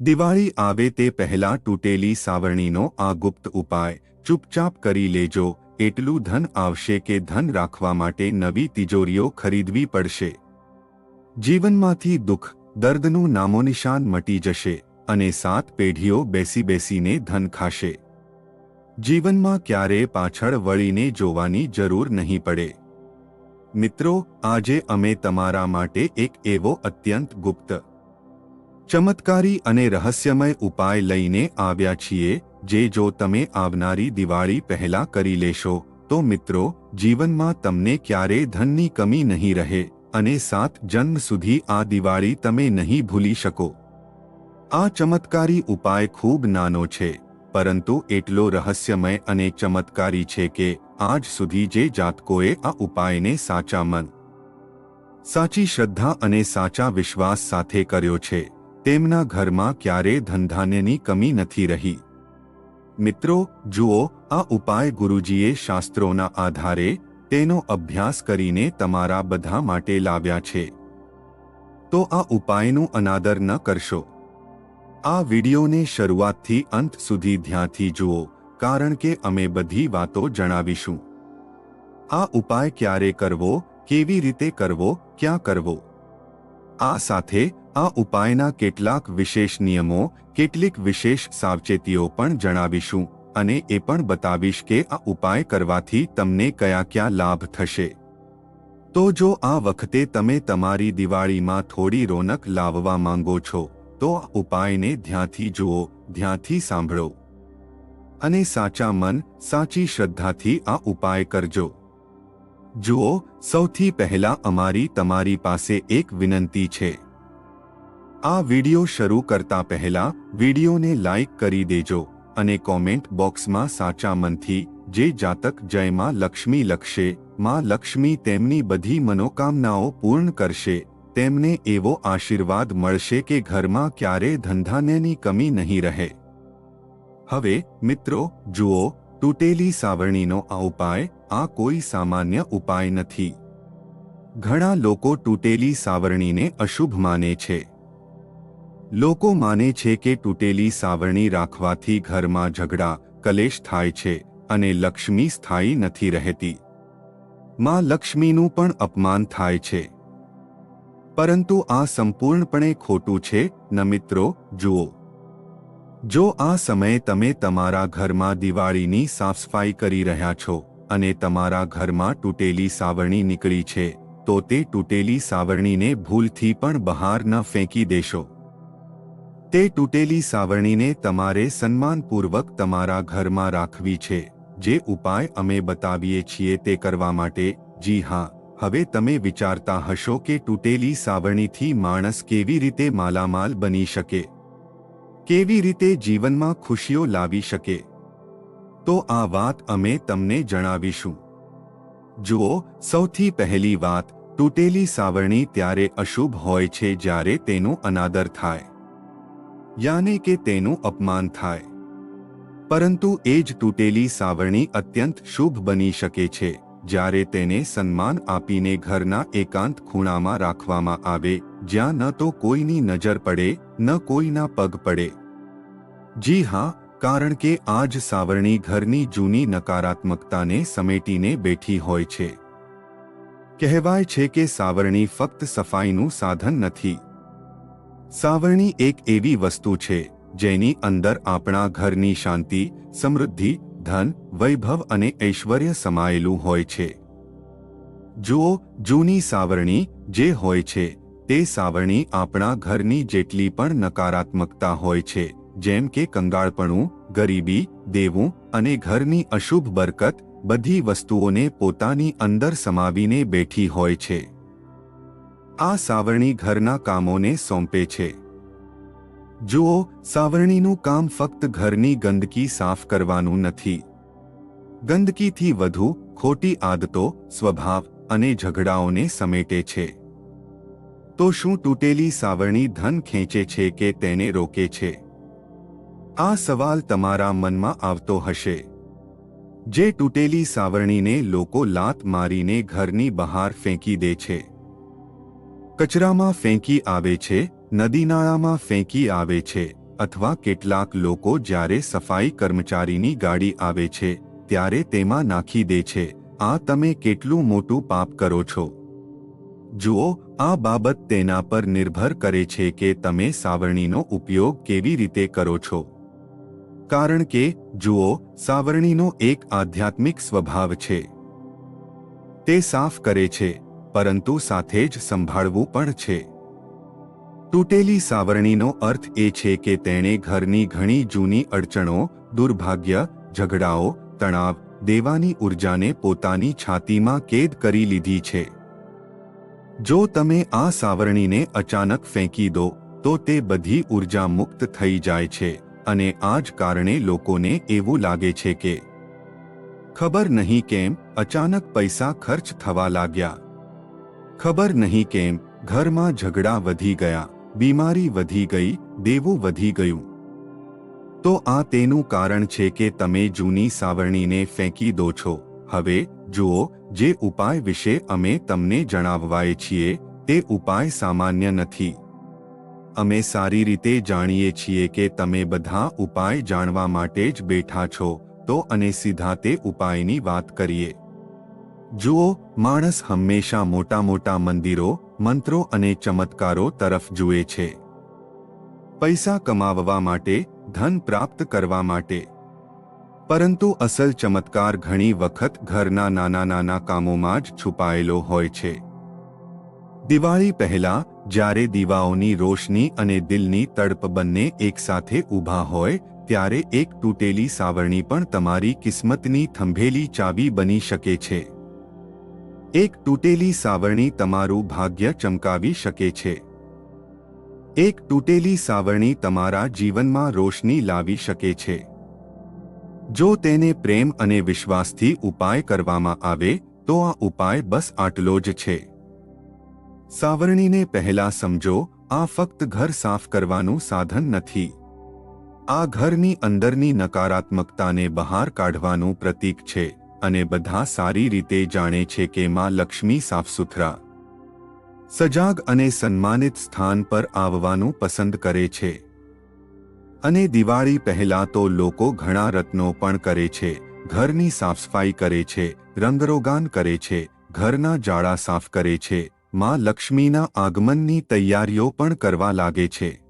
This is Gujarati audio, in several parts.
દિવાળી આવે તે પહેલા તૂટેલી સાવરણીનો આ ગુપ્ત ઉપાય. ચૂપચાપ કરી લેજો. એટલું ધન આવશે કે ધન રાખવા માટે નવી તિજોરીઓ ખરીદવી પડશે. જીવનમાંથી દુઃખ, દર્દનું નામોનિશાન મટી જશે અને સાત પેઢીઓ બેસી બેસીને ધન ખાશે. જીવનમાં ક્યારે પાછળ વળીને જોવાની જરૂર નહીં પડે. મિત્રો, આજે અમે તમારા માટે એક એવો અત્યંત ગુપ્ત ચમત્કારી અને રહસ્યમય ઉપાય લઈને આવ્યા છીએ, જે જો તમે આવનારી દિવાળી પહેલા કરી લેશો, તો મિત્રો, જીવનમાં તમને ક્યારેય ધનની કમી નહીં રહે, અને સાત જન્મ સુધી આ દિવાળી તમે નહીં ભૂલી શકો. આ ચમત્કારી ઉપાય ખૂબ નાનો છે, પરંતુ એટલો રહસ્યમય અને ચમત્કારી છે કે, આજ સુધી જે જાતકોએ આ ઉપાયને સાચા મન, સાચી શ્રદ્ધા અને સાચા વિશ્વાસ સાથે કર્યો છે. તેમના ઘરમાં ક્યારે ધનધાન્યની કમી નથી રહી. મિત્રો, જુઓ, આ ઉપાય ગુરુજીએ શાસ્ત્રોના આધારે તેનો અભ્યાસ કરીને તમારા બધા માટે લાવ્યા છે. તો આ ઉપાયનું અનાદર ન કરશો. આ વિડીયોને શરૂઆતથી અંત સુધી ધ્યાનથી જુઓ, કારણ કે અમે બધી વાતો જણાવીશું. આ ઉપાય ક્યારે કરવો, કેવી રીતે કરવો, ક્યાં કરવો? આ સાથે આ ઉપાયના કેટલાક વિશેષ નિયમો, કેટલીક વિશેષ સાવચેતીઓ પણ જણાવીશું અને એ પણ બતાવીશ કે આ ઉપાય કરવાથી તમને કયા કયા લાભ થશે. તો જો આ વખતે તમે તમારી દિવાળીમાં થોડી રોનક લાવવા માંગો છો, તો આ ઉપાયને ધ્યાનથી જુઓ, ધ્યાનથી સાંભળો. અને સાચા મન, સાચી શ્રદ્ધાથી આ ઉપાય કરજો. જુઓ, સૌથી પહેલા અમારી તમારી પાસે એક વિનંતી છે. આ વિડિયો શરૂ કરતા પહેલા વિડિયોને લાઇક કરી દેજો અને કોમેન્ટ બોક્સમાં સાચા મનથી, જે જાતક જયમાં લક્ષ્મી લખશે, માં લક્ષ્મી તેમની બધી મનોકામનાઓ પૂર્ણ કરશે, તેમને એવો આશીર્વાદ મળશે કે ઘરમાં ક્યારે ધંધાનેની કમી નહીં રહે. હવે, મિત્રો, જુઓ તૂટેલી સાવરણીનો આ ઉપાય આ કોઈ સામાન્ય ઉપાય નથી. ઘણા લોકો તૂટેલી સાવરણીને અશુભ માને છે. લોકો માને છે કે તૂટેલી સાવરણી રાખવાથી ઘરમાં ઝઘડા, કલેશ થાય છે અને લક્ષ્મી સ્થાયી નથી રહેતી. માં લક્ષ્મીનું પણ અપમાન થાય છે. પરંતુ આ સંપૂર્ણપણે ખોટું છે, ન મિત્રો, જુઓ. જો આ સમયે તમે તમારા ઘરમાં દિવાળીની સાફસફાઈ કરી રહ્યા છો અને તમારા ઘરમાં તૂટેલી સાવરણી નીકળી છે, તો તે તૂટેલી સાવરણીને ભૂલથી પણ બહાર ન ફેંકી દેશો. તે તૂટેલી સાવરણીને તમારે સન્માનપૂર્વક તમારા ઘરમાં રાખવી છે, જે ઉપાય અમે બતાવીએ છીએ તે કરવા માટે, જી હા, હવે તમે વિચારતા હશો કે તૂટેલી સાવરણીથી માણસ કેવી રીતે માલામાલ બની શકે. કેવી રીતે જીવનમાં ખુશીઓ લાવી શકે? તો આ વાત અમે તમને જણાવીશું. જુઓ, સૌથી પહેલી વાત, તૂટેલી સાવરણી ત્યારે અશુભ હોય છે જ્યારે તેનું અનાદર થાય. યાને કે તેનું અપમાન થાય. પરંતુ એ જ તૂટેલી સાવરણી અત્યંત શુભ બની શકે છે. જ્યારે તેને સન્માન આપીને ઘરના એકાંત ખૂણામાં રાખવામાં આવે, જ્યાં ન તો કોઈની નજર પડે, ન કોઈના પગ પડે. જી હા, કારણ કે આજ સાવરણી ઘરની જૂની નકારાત્મકતાને સમેટીને બેઠી હોય છે. કહેવાય છે કે સાવરણી ફક્ત સફાઈનું સાધન નથી. સાવરણી એક એવી વસ્તુ છે, જેની અંદર આપણા ઘરની શાંતિ, સમૃદ્ધિ ધન, વૈભવ અને ઐશ્વર્ય સમાયેલું હોય છે. જુઓ, જૂની સાવરણી જે હોય છે, તે સાવરણી આપણા ઘરની જેટલી પણ નકારાત્મકતા હોય છે, જેમ કે કંગાળપણું, ગરીબી, દેવું અને ઘરની અશુભ બરકત, બધી વસ્તુઓને પોતાની અંદર સમાવીને બેઠી હોય છે. આ સાવરણી ઘરના કામોને સોંપે છે. જુઓ, સાવરણીનું કામ ફક્ત ઘરની ગંદકી સાફ કરવાનું નથી. ગંદકીથી વધુ ખોટી આદતો, સ્વભાવ અને ઝઘડાઓને સમેટે છે. તો શું તૂટેલી સાવરણી ધન ખેંચે છે કે તેને રોકે છે? આ સવાલ તમારા મનમાં આવતો હશે. જે તૂટેલી સાવરણીને લોકો લાત મારીને ઘરની બહાર ફેંકી દે છે. કચરામાં ફેંકી આવે છે નદી નાળામાં ફેંકી આવે છે અથવા કેટલાક લોકો જ્યારે સફાઈ કર્મચારીની ગાડી આવે છે, ત્યારે તેમાં નાખી દે છે. આ તમે કેટલું મોટું પાપ કરો છો? જુઓ, આ બાબત તેના પર નિર્ભર કરે છે કે તમે સાવરણીનો ઉપયોગ કેવી રીતે કરો છો. કારણ કે, જુઓ, સાવરણીનો એક આધ્યાત્મિક સ્વભાવ છે. તે સાફ કરે છે, પરંતુ સાથે જ સંભાળવું પણ છે. તૂટેલી સાવરણીનો અર્થ એ છે કે તેણે ઘરની ઘણી જૂની અડચણો, દુર્ભાગ્ય, ઝઘડાઓ, તણાવ, દેવાની ઉર્જાને પોતાની છાતીમાં કેદ કરી લીધી છે. જો તમે આ સાવરણીને અચાનક ફેંકી દો, તો તે બધી ઊર્જા મુક્ત થઈ જાય છે અને આ જ કારણે લોકોને એવું લાગે છે કે ખબર નહીં કેમ, અચાનક પૈસા ખર્ચ થવા લાગ્યા. ખબર નહીં કેમ, ઘરમાં ઝઘડા વધી ગયા. બીમારી વધી ગઈ, દેવું વધી ગયું. તો આ તેનું કારણ છે કે તમે જૂની સાવરણીને ફેંકી દો છો. હવે, જુઓ, જે ઉપાય વિશે અમે તમને જણાવવાએ છીએ, તે ઉપાય સામાન્ય નથી. અમે સારી રીતે જાણીએ છીએ કે તમે બધા ઉપાય જાણવા માટે જ બેઠા છો, તો અને સીધા તે ઉપાયની વાત કરીએ. જુઓ, માણસ હંમેશા મોટા મોટા મંદિરો મંત્રો અને ચમત્કારો તરફ જુએ છે. પૈસા કમાવવા માટે, ધન પ્રાપ્ત કરવા માટે. પરંતુ અસલ ચમત્કાર ઘણી વખત ઘરના નાના નાના કામોમાં જ છુપાયેલો હોય છે. દિવાળી પહેલા, જ્યારે દીવાઓની રોશની અને દિલની તડપ બંને એકસાથે ઊભા હોય, ત્યારે એક તૂટેલી સાવરણી પણ તમારી કિસ્મતની થંભેલી ચાવી બની શકે છે. એક તૂટેલી સાવરણી તમારું ભાગ્ય ચમકાવી શકે છે. એક તૂટેલી સાવરણી તમારા જીવનમાં રોશની લાવી શકે છે. જો તેને પ્રેમ અને વિશ્વાસથી ઉપાય કરવામાં આવે, તો આ ઉપાય બસ આટલો જ છે. સાવરણીને પહેલા સમજો, આ ફક્ત ઘર સાફ કરવાનું સાધન નથી. આ ઘરની અંદરની નકારાત્મકતાને બહાર કાઢવાનું પ્રતીક છે. અને બધા સારી રીતે જાણે છે કે માં લક્ષ્મી સાફસુથરા, સજાગ અને સન્માનિત સ્થાન પર આવવાનું પસંદ કરે છે. અને દિવાળી પહેલા તો લોકો ઘણા રત્નો પણ કરે છે, ઘરની સાફસફાઈ કરે છે, રંગરોગાન કરે છે, ઘરના જાળા સાફ કરે છે, માં લક્ષ્મીના આગમનની તૈયારીઓ પણ કરવા લાગે છે.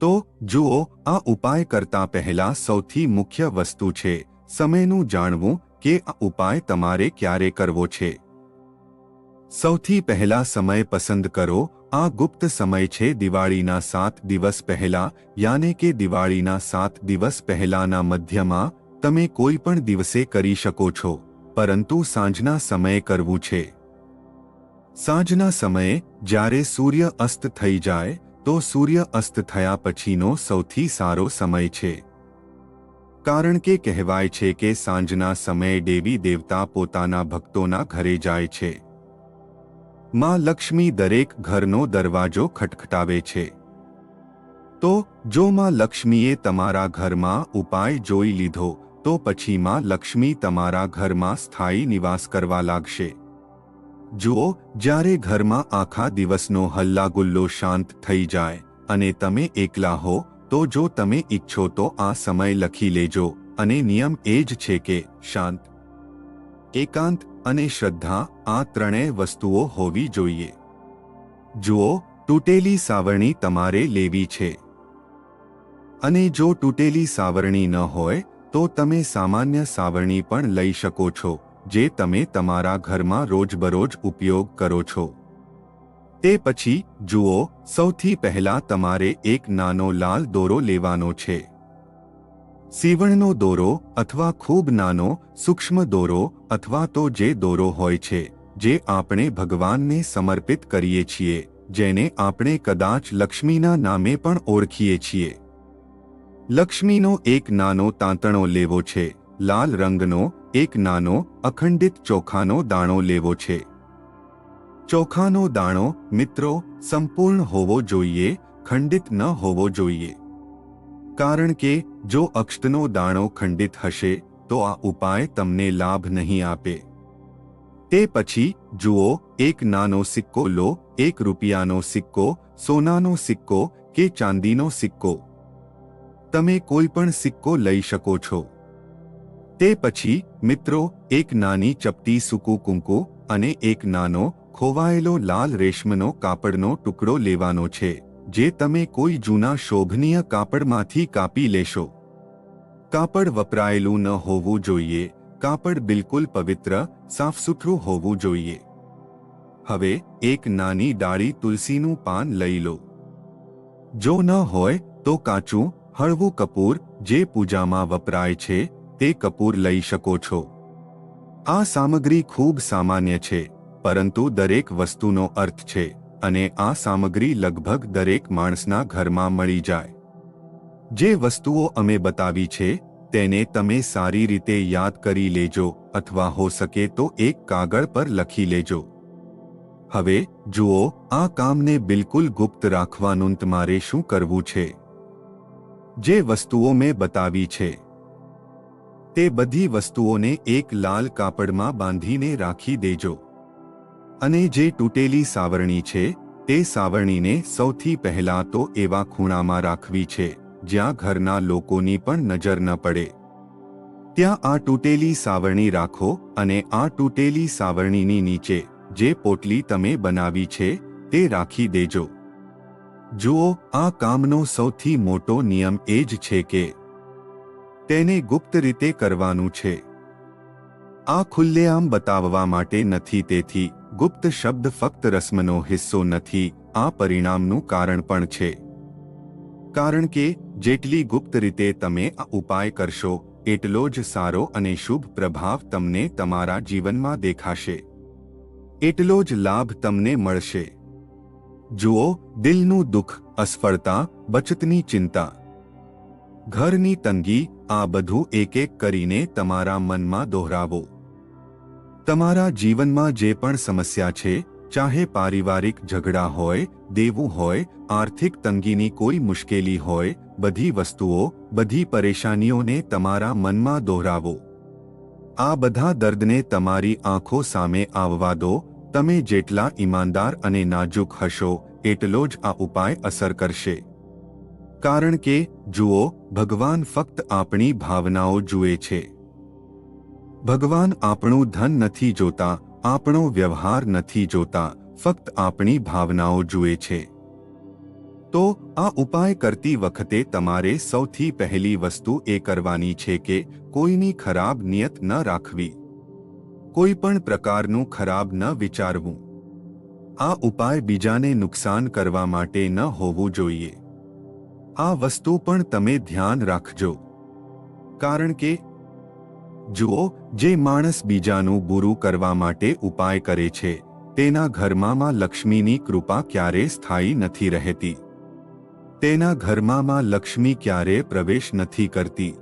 તો જુઓ, આ ઉપાય કરતા પહેલા સૌથી મુખ્ય વસ્તુ છે સમયનું જાણવું કે આ ઉપાય તમારે ક્યારે કરવો છે. સૌથી પહેલા સમય પસંદ કરો, આ ગુપ્ત સમય છે દિવાળીના સાત દિવસ પહેલા, યાને કે દિવાળીના સાત દિવસ પહેલાના મધ્યમાં, તમે કોઈ પણ દિવસે કરી શકો છો, પરંતુ સાંજના સમયે કરવું છે. સાંજના સમયે, જ્યારે સૂર્ય અસ્ત થઈ જાય, તો સૂર્ય અસ્ત થયા પછીનો સૌથી સારો સમય છે. કારણ કે કહેવાય છે કે સાંજના સમયે દેવી દેવતા પોતાના ભક્તોના ઘરે જાય છે. માં લક્ષ્મી દરેક ઘરનો દરવાજો ખટખટાવે છે. તો, જો માં લક્ષ્મીએ તમારા ઘરમાં ઉપાય જોઈ લીધો, તો પછી માં લક્ષ્મી તમારા ઘરમાં સ્થાયી નિવાસ કરવા લાગશે. જુઓ, જ્યારે ઘરમાં આખા દિવસનો હલ્લાગુલ્લો શાંત થઈ જાય, અને તમે એકલા હો તો જો તમે ઈચ્છો તો આ સમય લખી લેજો અને નિયમ એ જ છે કે શાંત, એકાંત અને શ્રદ્ધા આ ત્રણેય વસ્તુઓ હોવી જોઈએ. જુઓ, તૂટેલી સાવરણી તમારે લેવી છે. અને જો તૂટેલી સાવરણી ન હોય, તો તમે સામાન્ય સાવરણી પણ લઈ શકો છો, જે તમે તમારા ઘરમાં રોજબરોજ ઉપયોગ કરો છો. તે પછી, જુઓ, સૌથી પહેલા તમારે એક નાનો લાલ દોરો લેવાનો છે. સીવણનો દોરો અથવા ખૂબ નાનો, સૂક્ષ્મ દોરો અથવા તો જે દોરો હોય છે, જે આપણે ભગવાનને સમર્પિત કરીએ છીએ, જેને આપણે કદાચ લક્ષ્મીના નામે પણ ઓળખીએ છીએ. લક્ષ્મીનો એક નાનો તાંતણો લેવો છે, લાલ રંગનો એક નાનો, અખંડિત ચોખાનો દાણો લેવો છે. ચોખાનો દાણો મિત્રો સંપૂર્ણ હોવો જોઈએ, ખંડિત ન હોવો જોઈએ. કારણ કે, જો અક્ષતનો દાણો ખંડિત હશે, તો આ ઉપાય તમને લાભ નહીં આપે. તે પછી, જુઓ, એક નાનો સિક્કો લો, એક રૂપિયાનો સિક્કો, સોનાનો સિક્કો કે ચાંદીનો સિક્કો. તમે કોઈ પણ સિક્કો લઈ શકો છો. તે પછી, મિત્રો, એક નાની ચપટી સૂકું કુંકુ અને એક નાનો ખોવાયેલો લાલ રેશમનો કાપડનો ટુકડો લેવાનો છે, જે તમે કોઈ જૂના શોભનીય કાપડમાંથી કાપી લેશો. કાપડ વપરાયેલું ન હોવું જોઈએ, કાપડ બિલકુલ પવિત્ર, સાફસુથરું હોવું જોઈએ. હવે, એક નાની ડાળી તુલસીનું પાન લઈ લો. જો ન હોય, તો કાચું, હળવું કપૂર, જે પૂજામાં વપરાય છે, તે કપૂર લઈ શકો છો. આ સામગ્રી ખૂબ સામાન્ય છે. પરંતુ દરેક વસ્તુનો અર્થ છે અને આ સામગ્રી લગભગ દરેક માણસના ઘરમાં મળી જાય. જે વસ્તુઓ અમે બતાવી છે, તેને તમે સારી રીતે યાદ કરી લેજો અથવા હો શકે તો એક કાગળ પર લખી લેજો. હવે, જુઓ, આ કામને બિલકુલ ગુપ્ત રાખવાનું તમારે શું કરવું છે? જે વસ્તુઓ મેં બતાવી છે. તે બધી વસ્તુઓને એક લાલ કાપડમાં બાંધીને રાખી દેજો. અને જે તૂટેલી સાવરણી છે, તે સાવરણીને સૌથી પહેલા તો એવા ખૂણામાં રાખવી છે, જ્યાં ઘરના લોકોની પણ નજર ન પડે. ત્યાં આ તૂટેલી સાવરણી રાખો અને આ તૂટેલી સાવરણીની નીચે, જે પોટલી તમે બનાવી છે, તે રાખી દેજો. જુઓ, આ કામનો સૌથી મોટો નિયમ એ જ છે કે તેને ગુપ્ત રીતે કરવાનું છે. આ ખુલ્લેઆમ બતાવવા માટે નથી તેથી. ગુપ્ત શબ્દ ફક્ત રસ્મનો હિસ્સો નથી, આ પરિણામનું કારણ પણ છે. કારણ કે, જેટલી ગુપ્ત રીતે તમે આ ઉપાય કરશો, એટલો જ સારો અને શુભ પ્રભાવ તમને તમારા જીવનમાં દેખાશે. એટલો જ લાભ તમને મળશે. જુઓ, દિલનું દુઃખ, અસફળતા, બચતની ચિંતા. ઘરની તંગી, આ બધું એક એક કરીને તમારા મનમાં દોહરાવો. તમારા જીવનમાં જે પણ સમસ્યા છે, ચાહે પારિવારિક ઝઘડા હોય, દેવું હોય, આર્થિક તંગીની કોઈ મુશ્કેલી હોય, બધી વસ્તુઓ, બધી પરેશાનીઓને તમારા મનમાં દોહરાવો. આ બધા દર્દને તમારી આંખો સામે આવવા દો, તમે જેટલા ઈમાનદાર અને નાજુક હશો, એટલો જ આ ઉપાય અસર કરશે. કારણ કે, જુઓ, ભગવાન ફક્ત આપણી ભાવનાઓ જુએ છે. ભગવાન આપણું ધન નથી જોતા, આપણો વ્યવહાર નથી જોતા, ફક્ત આપણી ભાવનાઓ જુએ છે. તો આ ઉપાય કરતી વખતે તમારે સૌથી પહેલી વસ્તુ એ કરવાની છે કે કોઈની ખરાબ નિયત ન રાખવી. કોઈ પણ પ્રકારનું ખરાબ ન વિચારવું. આ ઉપાય બીજાને નુકસાન કરવા માટે ન હોવું જોઈએ. આ વસ્તુ પણ તમે ધ્યાન રાખજો. કારણ કે જુઓ, જે માણસ બીજાનું બુરું કરવા માટે ઉપાય કરે છે, તેના ઘરમાં લક્ષ્મીની કૃપા ક્યારે સ્થાયી નથી રહેતી. તેના ઘરમાં લક્ષ્મી ક્યારે પ્રવેશ નથી કરતી.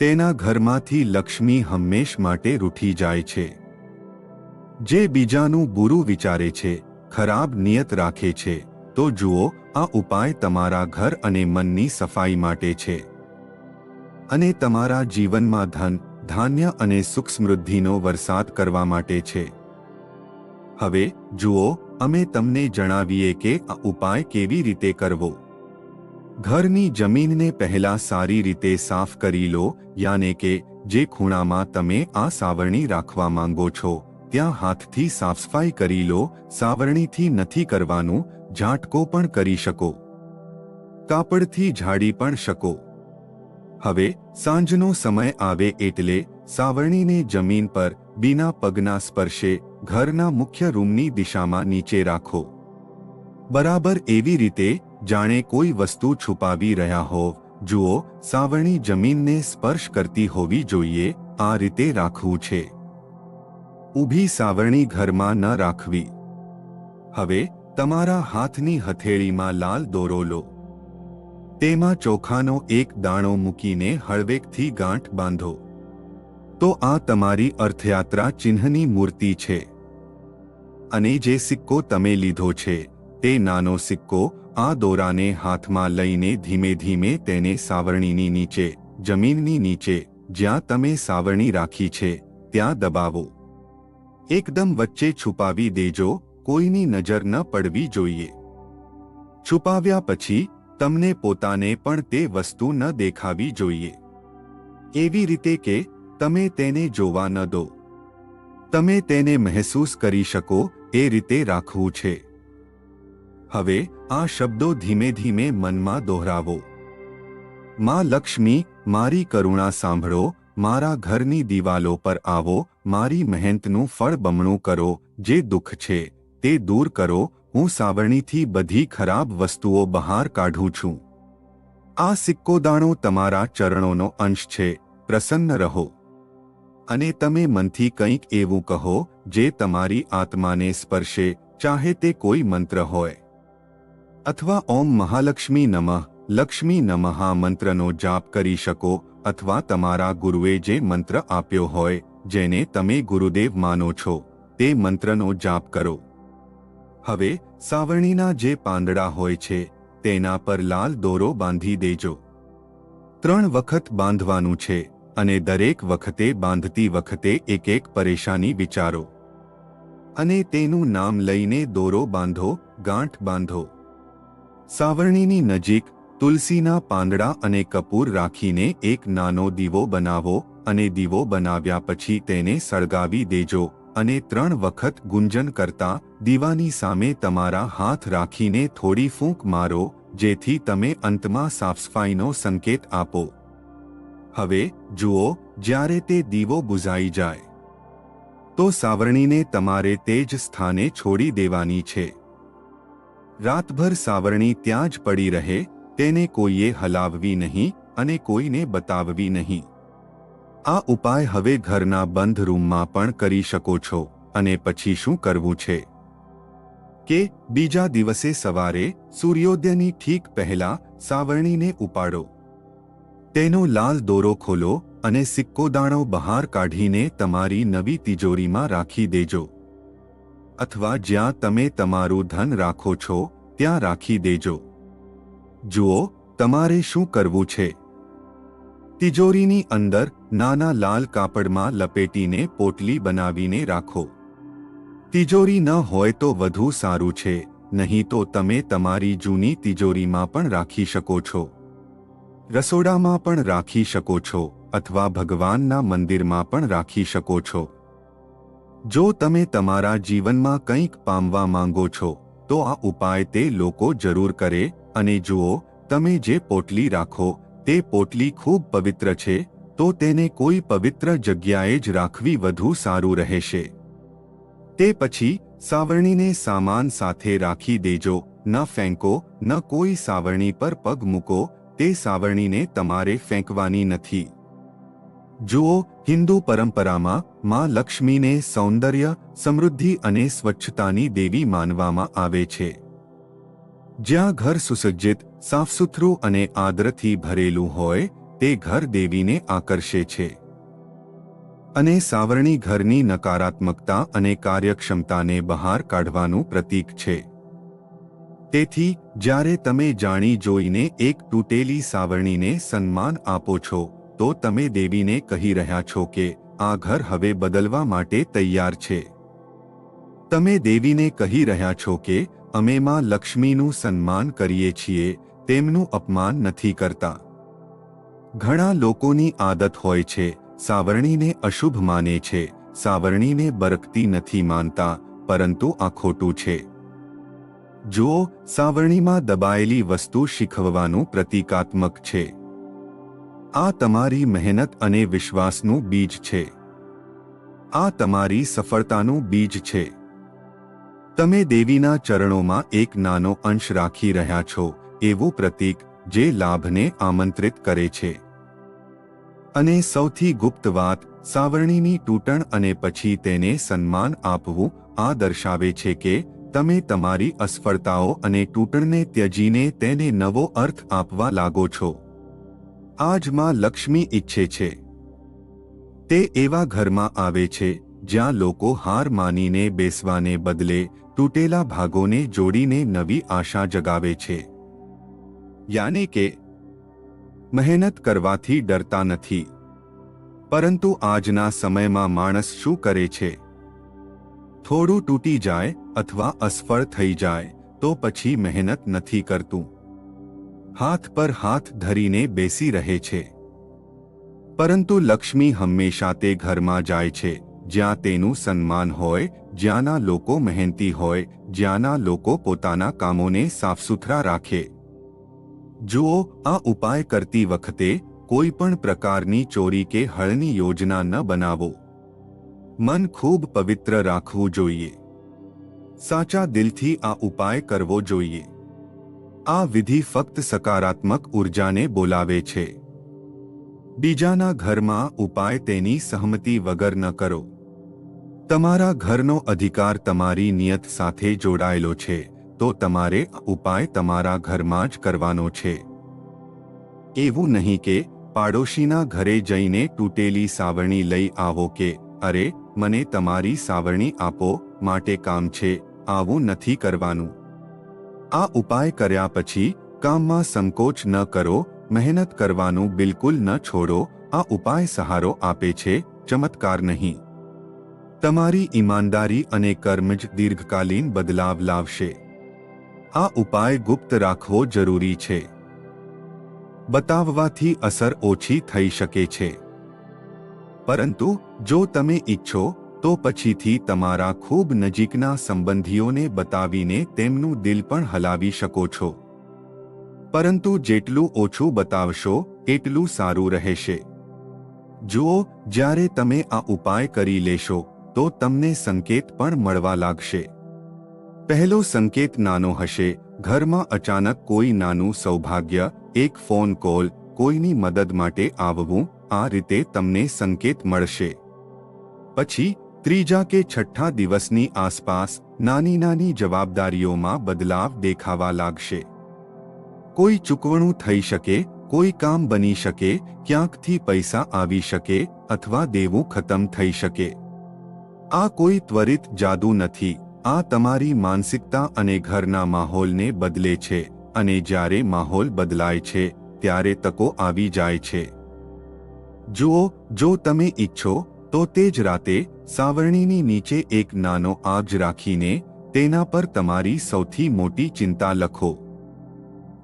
તેના ઘરમાંથી લક્ષ્મી હંમેશ માટે રૂઠી જાય છે. જે બીજાનું બુરું વિચારે છે, ખરાબ નિયત રાખે છે, તો જુઓ, આ ઉપાય તમારા ઘર અને મનની સફાઈ માટે છે. અને તમારા જીવનમાં ધન ધાન્ય અને સુખ સમૃદ્ધિનો વરસાદ કરવા માટે છે. હવે, જુઓ, અમે તમને જણાવીએ કે આ ઉપાય કેવી રીતે કરવો. ઘરની જમીનને પહેલા સારી રીતે સાફ કરી લો, યાને કે, જે ખૂણામાં તમે આ સાવરણી રાખવા માંગો છો, ત્યાં હાથથી સાફસફાઈ કરી લો, સાવરણીથી નથી કરવાનું, ઝાટકો પણ કરી શકો. કાપડથી ઝાડી પણ શકો. હવે સાંજનો સમય આવે એટલે સાવરણીને જમીન પર બીના પગના સ્પર્શે ઘરના મુખ્ય રૂમની દિશામાં નીચે રાખો. બરાબર એવી રીતે જાણે કોઈ વસ્તુ છુપાવી રહ્યા હોવ, જુઓ, સાવરણી જમીનને સ્પર્શ કરતી હોવી જોઈએ, આ રીતે રાખવું છે. ઊભી સાવરણી ઘરમાં ન રાખવી. હવે તમારા હાથની હથેળીમાં લાલ દોરો લો. તેમાં ચોખાનો એક દાણો મૂકીને હળવેકથી ગાંઠ બાંધો. તો આ તમારી અર્થયાત્રા ચિહ્નની મૂર્તિ છે. અને જે સિક્કો તમે લીધો છે, તે નાનો સિક્કો આ દોરાને હાથમાં લઈને ધીમે ધીમે તેને સાવરણીની નીચે, જમીનની નીચે, જ્યાં તમે સાવરણી રાખી છે, ત્યાં દબાવો. એકદમ વચ્ચે છુપાવી દેજો, કોઈની નજર ન પડવી જોઈએ. છુપાવ્યા પછી તમને પોતાને પણ તે વસ્તુ ન દેખાવી જોઈએ. એવી રીતે કે, તમે તેને જોવા ન દો. તમે તેને મહેસૂસ કરી શકો, એ રીતે રાખવું છે. હવે, આ શબ્દો ધીમે ધીમે મનમાં દોહરાવો. માં લક્ષ્મી, મારી કરુણા સાંભળો, મારા ઘરની દિવાલો પર આવો, મારી મહેનતનું ફળ બમણું કરો, જે દુઃખ છે, તે દૂર કરો હું સાવરણીથી બધી ખરાબ વસ્તુઓ બહાર કાઢું છું. આ સિક્કોદાણો તમારા ચરણોનો અંશ છે, પ્રસન્ન રહો. અને તમે મનથી કંઈક એવું કહો, જે તમારી આત્માને સ્પર્શે, ચાહે તે કોઈ મંત્ર હોય. અથવા ઓમ મહાલક્ષ્મી નમઃ, લક્ષ્મી નમઃ મંત્રનો જાપ કરી શકો, અથવા તમારા ગુરુએ જે મંત્ર આપ્યો હોય, જેને તમે ગુરુદેવ માનો છો, તે મંત્રનો જાપ કરો. હવે સાવરણીના જે પાંદડા હોય છે, તેના પર લાલ દોરો બાંધી દેજો. ત્રણ વખત બાંધવાનું છે, અને દરેક વખતે બાંધતી વખતે એક એક પરેશાની વિચારો. અને તેનું નામ લઈને દોરો બાંધો, ગાંઠ બાંધો. સાવરણીની નજીક, તુલસીના પાંદડા અને કપૂર રાખીને એક નાનો દીવો બનાવો, અને દીવો બનાવ્યા પછી તેને સળગાવી દેજો. અને ત્રણ વખત ગુંજન કરતા, દીવાની સામે તમારા હાથ રાખીને થોડી ફૂંક મારો, જેથી તમે અંતમાં સાફસફાઈનો સંકેત આપો. હવે, જુઓ, જ્યારે તે દીવો બુઝાઈ જાય. તો સાવરણીને તમારે તે જ સ્થાને છોડી દેવાની છે. રાતભર સાવરણી ત્યાં જ પડી રહે, તેને કોઈએ હલાવવી નહીં અને કોઈને બતાવવી નહીં. આ ઉપાય હવે ઘરના બંધ રૂમમાં પણ કરી શકો છો, અને પછી શું કરવું છે? કે, બીજા દિવસે સવારે સૂર્યોદયની ઠીક પહેલા સાવરણીને ઉપાડો. તેનો લાલ દોરો ખોલો અને સિક્કો દાણો બહાર કાઢીને તમારી નવી તિજોરીમાં રાખી દેજો. અથવા જ્યાં તમે તમારું ધન રાખો છો, ત્યાં રાખી દેજો. જુઓ, તમારે શું કરવું છે? તિજોરીની અંદર નાના લાલ કાપડમાં લપેટીને પોટલી બનાવીને રાખો. તિજોરી ન હોય તો વધુ સારું છે, નહીં તો તમે તમારી જૂની તિજોરીમાં પણ રાખી શકો છો. રસોડામાં પણ રાખી શકો છો, અથવા ભગવાનના મંદિરમાં પણ રાખી શકો છો. જો તમે તમારા જીવનમાં કંઈક પામવા માંગો છો, તો આ ઉપાય તે લોકો જરૂર કરે, અને જુઓ, તમે જે પોટલી રાખો તે પોટલી ખૂબ પવિત્ર છે, તો તેને કોઈ પવિત્ર જગ્યાએ જ રાખવી વધુ સારું રહેશે. તે પછી, સાવરણીને સામાન સાથે રાખી દેજો, ન ફેંકો, ન કોઈ સાવરણી પર પગ મૂકો, તે સાવરણીને તમારે ફેંકવાની નથી. જુઓ, હિન્દુ પરંપરામાં, માં લક્ષ્મીને સૌંદર્ય, સમૃદ્ધિ અને સ્વચ્છતાની દેવી માનવામાં આવે છે. જ્યાં ઘર સુસજ્જિત, સાફસુથરું અને આદરથી ભરેલું હોય, તે ઘર દેવીને આકર્ષે છે. અને સાવરણી ઘરની નકારાત્મકતા અને કાર્યક્ષમતાને બહાર કાઢવાનું પ્રતીક છે. તેથી, જ્યારે તમે જાણી જોઈને એક તૂટેલી સાવરણીને સન્માન આપો છો, તો તમે દેવીને કહી રહ્યા છો કે, આ ઘર હવે બદલવા માટે તૈયાર છે. તમે દેવીને કહી રહ્યા છો કે અમે માં લક્ષ્મીનું સન્માન કરીએ છીએ, તેમનું અપમાન નથી કરતા. ઘણા લોકોની આદત હોય છે, સાવરણીને અશુભ માને છે, સાવરણીને બરકતી નથી માનતા, પરંતુ આ ખોટું છે. જુઓ, સાવરણીમાં દબાયેલી વસ્તુ શીખવવાનું પ્રતીકાત્મક છે. આ તમારી મહેનત અને વિશ્વાસનું બીજ છે. આ તમારી સફળતાનું બીજ છે. તમે દેવીના ચરણોમાં એક નાનો અંશ રાખી રહ્યા છો, એવું પ્રતીક, જે લાભને આમંત્રિત કરે છે. અને સૌથી ગુપ્ત વાત, સાવરણીની તૂટણ અને પછી તેને સન્માન આપવું, આ દર્શાવે છે કે, તમે તમારી અસફળતાઓ અને તૂટણને ત્યજીને તેને નવો અર્થ આપવા લાગો છો. આજમાં લક્ષ્મી ઈચ્છે છે. તે એવા ઘરમાં આવે છે, જ્યાં લોકો હાર માનીને બેસવાને બદલે તૂટેલા ભાગોને જોડીને નવી આશા જગાવે છે. યાને કે, મહેનત કરવાથી ડરતા નથી. પરંતુ આજના સમયમાં માણસ શું કરે છે? થોડું તૂટી જાય અથવા અસફળ થઈ જાય, તો પછી મહેનત નથી કરતું. હાથ પર હાથ ધરીને બેસી રહે છે. પરંતુ લક્ષ્મી હંમેશા તે ઘરમાં જાય છે. જ્યાં તેનું સન્માન હોય, જ્યાંના લોકો મહેનતી હોય, જ્યાંના લોકો પોતાના કામોને સાફસૂથરા રાખે. જુઓ, આ ઉપાય કરતી વખતે કોઈ પણ પ્રકારની ચોરી કે હળની યોજના ન બનાવો. મન ખૂબ પવિત્ર રાખવું જોઈએ. સાચા દિલથી આ ઉપાય કરવો જોઈએ. આ વિધિ ફક્ત સકારાત્મક ઉર્જાને બોલાવે છે. બીજાના ઘરમાં ઉપાય તેની સહમતિ વગર ન કરો. તમારા ઘરનો અધિકાર તમારી નિયત સાથે જોડાયેલો છે, તો તમારે ઉપાય તમારા ઘરમાં જ કરવાનો છે. એવું નહીં કે, પાડોશીના ઘરે જઈને તૂટેલી સાવરણી લઈ આવો કે, અરે, મને તમારી સાવરણી આપો, માટે કામ છે, આવું નથી કરવાનું. આ ઉપાય કર્યા પછી, કામમાં સંકોચ ન કરો, મહેનત કરવાનું બિલકુલ ન છોડો, આ ઉપાય સહારો આપે છે, ચમત્કાર નહીં. તમારી ઈમાનદારી અને કર્મ જ દીર્ઘકાલીન બદલાવ લાવશે. આ ઉપાય ગુપ્ત રાખવો જરૂરી છે. બતાવવાથી અસર ઓછી થઈ શકે છે. પરંતુ, જો તમે ઈચ્છો, તો પછીથી તમારા ખૂબ નજીકના સંબંધીઓને બતાવીને તેમનું દિલ પણ હલાવી શકો છો. પરંતુ જેટલું ઓછું બતાવશો, એટલું સારું રહેશે. જુઓ, જ્યારે તમે આ ઉપાય કરી લેશો તો તમને સંકેત પણ મળવા લાગશે. પહેલો સંકેત નાનો હશે, ઘરમાં અચાનક કોઈ નાનું સૌભાગ્ય, એક ફોન કોલ, કોઈની મદદ માટે આવવું, આ રીતે તમને સંકેત મળશે. પછી, ત્રીજા કે છઠ્ઠા દિવસની આસપાસ, નાની નાની જવાબદારીઓમાં બદલાવ દેખાવા લાગશે. કોઈ ચૂકવણું થઈ શકે, કોઈ કામ બની શકે, ક્યાંકથી પૈસા આવી શકે, અથવા દેવું ખતમ થઈ શકે. આ કોઈ ત્વરિત જાદુ નથી. આ તમારી માનસિકતા અને ઘરના માહોલને બદલે છે અને જ્યારે માહોલ બદલાય છે, ત્યારે તકો આવી જાય છે. જુઓ, જો તમે ઈચ્છો, તો તે જ રાતે સાવરણીની નીચે એક નાનો આગ રાખીને તેના પર તમારી સૌથી મોટી ચિંતા લખો.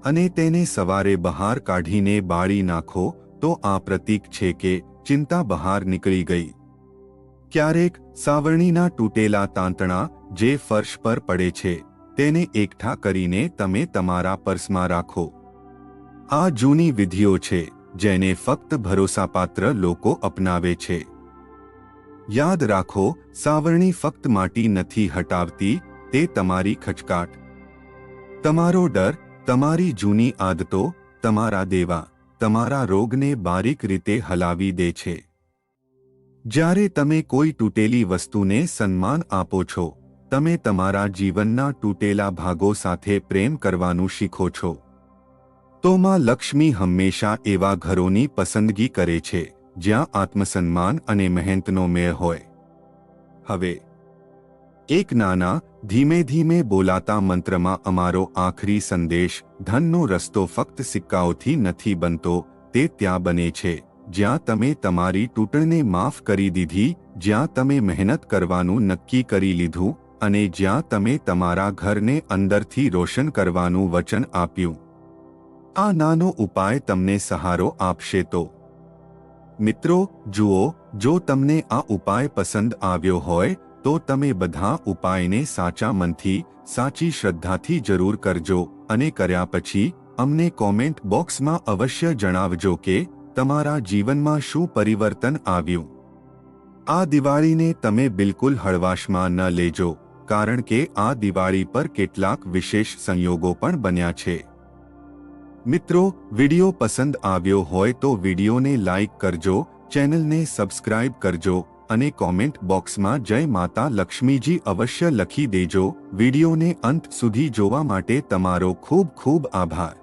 અને તેને સવારે બહાર કાઢીને બાળી નાખો, તો આ પ્રતીક છે કે ચિંતા બહાર નીકળી ગઈ. ક્યારેક સાવરણીના તૂટેલા તાંતણા જે ફર્શ પર પડે છે, તેને એકઠા કરીને તમે તમારા પર્સમાં રાખો. આ જૂની વિધિઓ છે, જેને ફક્ત ભરોસાપાત્ર લોકો અપનાવે છે. યાદ રાખો, સાવરણી ફક્ત માટી નથી હટાવતી, તે તમારી ખચકાટ. તમારો ડર, તમારી જૂની આદતો, તમારા દેવા, તમારા રોગને બારીક રીતે હલાવી દે છે. જ્યારે તમે કોઈ તૂટેલી વસ્તુને સન્માન આપો છો, તમે તમારા જીવનના તૂટેલા ભાગો સાથે પ્રેમ કરવાનું શીખો છો. તો માં લક્ષ્મી હંમેશા એવા ઘરોની પસંદગી કરે છે, જ્યાં આત્મસન્માન અને મહેનતનો મેળ હોય. હવે, એક નાના, ધીમે ધીમે બોલાતા મંત્રમાં અમારો આખરી સંદેશ, ધનનો રસ્તો ફક્ત સિક્કાઓથી નથી બનતો, તે ત્યાં બને છે. જ્યાં તમે તમારી તૂટણને માફ કરી દીધી, જ્યાં તમે મહેનત કરવાનું નક્કી કરી લીધું, અને જ્યાં તમે તમારા ઘરને અંદરથી રોશન કરવાનું વચન આપ્યું. આ નાનો ઉપાય તમને સહારો આપશે તો. મિત્રો, જુઓ, જો તમને આ ઉપાય પસંદ આવ્યો હોય, તો તમે બધા ઉપાયને સાચા મનથી, સાચી શ્રદ્ધાથી જરૂર કરજો, અને કર્યા પછી, અમને કોમેન્ટ બોક્સમાં અવશ્ય જણાવજો કે તમારા જીવનમાં શું પરિવર્તન આવ્યું? આ દિવાળીને તમે બિલકુલ હળવાશમાં ન લેજો, કારણ કે આ દિવાળી પર કેટલાક વિશેષ સંયોગો પણ બન્યા છે. મિત્રો, વિડિયો પસંદ આવ્યો હોય તો વિડિયોને લાઇક કરજો, ચેનલને સબસ્ક્રાઇબ કરજો અને કોમેન્ટ બોક્સમાં જય માતા લક્ષ્મીજી અવશ્ય લખી દેજો. વિડિયોને અંત સુધી જોવા માટે તમારો ખૂબ ખૂબ આભાર.